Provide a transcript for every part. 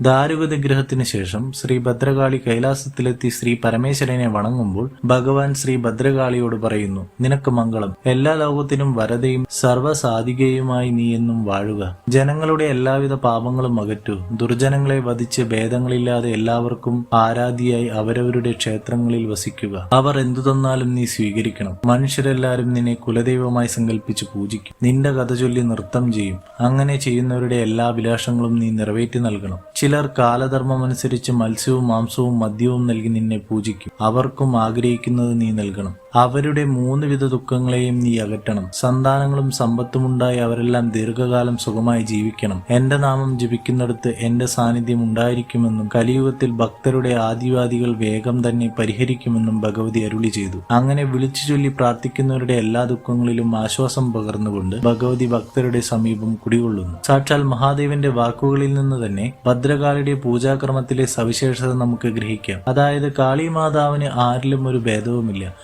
ദാരുകതഗ്രഹത്തിന് ശേഷം ശ്രീ ഭദ്രകാളി കൈലാസത്തിലെത്തി ശ്രീ പരമേശ്വരനെ വണങ്ങുമ്പോൾ ഭഗവാൻ ശ്രീ ഭദ്രകാളിയോട് പറയുന്നു നിനക്ക് മംഗളം. എല്ലാ ലോകത്തിനും വരതയും സർവസാധികയുമായി നീ എന്നും വാഴുക. ജനങ്ങളുടെ എല്ലാവിധ പാപങ്ങളും അകറ്റു. ദുർജനങ്ങളെ വധിച്ച് ഭേദങ്ങളില്ലാതെ എല്ലാവർക്കും ആരാധിയായി അവരവരുടെ ക്ഷേത്രങ്ങളിൽ വസിക്കുക. അവർ എന്തു തന്നാലും നീ സ്വീകരിക്കണം. മനുഷ്യരെല്ലാവരും നിന്നെ കുലദൈവമായി സങ്കല്പിച്ച് പൂജിക്കും. നിന്റെ കഥ ചൊല്ലി നൃത്തം ചെയ്യും. അങ്ങനെ ചെയ്യുന്നവരുടെ എല്ലാ അഭിലാഷങ്ങളും നീ നിറവേറ്റി നൽകണം. ചിലർ കാലധർമ്മമനുസരിച്ച് മത്സ്യവും മാംസവും മദ്യവും നൽകി നിന്നെ പൂജിക്കും. അവർക്കും ആഗ്രഹിക്കുന്നത് നീ നൽകണം. അവരുടെ മൂന്ന് വിധ ദുഃഖങ്ങളെയും നീ അകറ്റണം. സന്താനങ്ങളും സമ്പത്തുമുണ്ടായി അവരെല്ലാം ദീർഘകാലം സുഖമായി ജീവിക്കണം. എന്റെ നാമം ജപിക്കുന്നിടത്ത് എന്റെ സാന്നിധ്യം ഉണ്ടായിരിക്കുമെന്നും കലിയുഗത്തിൽ ഭക്തരുടെ ആദിവാദികൾ വേഗം തന്നെ പരിഹരിക്കുമെന്നും ഭഗവതി അരുളി ചെയ്തു. അങ്ങനെ വിളിച്ചു ചൊല്ലി പ്രാർത്ഥിക്കുന്നവരുടെ എല്ലാ ദുഃഖങ്ങളിലും ആശ്വാസം പകർന്നുകൊണ്ട് ഭഗവതി ഭക്തരുടെ സമീപം കുടികൊള്ളുന്നു. സാക്ഷാൽ മഹാദേവന്റെ വാക്കുകളിൽ നിന്ന് തന്നെ ഭദ്രകാളിയുടെ പൂജാക്രമത്തിലെ സവിശേഷത നമുക്ക് ഗ്രഹിക്കാം. അതായത് കാളിമാതാവിന് ആരിലും ഒരു ഭേദവുമില്ല.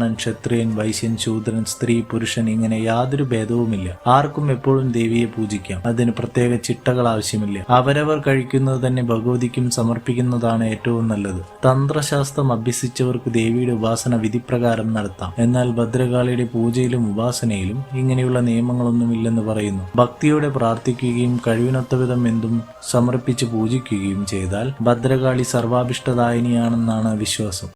ബ്രാഹ്മണൻ ക്ഷത്രിയൻ വൈശ്യൻ ശൂദ്രൻ സ്ത്രീ പുരുഷൻ ഇങ്ങനെ യാതൊരു ഭേദവുമില്ല. ആർക്കും എപ്പോഴും ദേവിയെ പൂജിക്കാം. അതിന് പ്രത്യേക ചിട്ടകൾ ആവശ്യമില്ല. അവരവർ കഴിക്കുന്നത് തന്നെ ഭഗവതിക്കും സമർപ്പിക്കുന്നതാണ് ഏറ്റവും നല്ലത്. തന്ത്രശാസ്ത്രം അഭ്യസിച്ചവർക്ക് ദേവിയുടെ ഉപാസന വിധിപ്രകാരം നടത്താം. എന്നാൽ ഭദ്രകാളിയുടെ പൂജയിലും ഉപാസനയിലും ഇങ്ങനെയുള്ള നിയമങ്ങളൊന്നുമില്ലെന്ന് പറയുന്നു. ഭക്തിയോടെ പ്രാർത്ഥിക്കുകയും കഴിവിനൊത്ത വിധം എന്തും സമർപ്പിച്ച് പൂജിക്കുകയും ചെയ്താൽ ഭദ്രകാളി സർവാഭിഷ്ടദായിനിയാണെന്നാണ് വിശ്വാസം.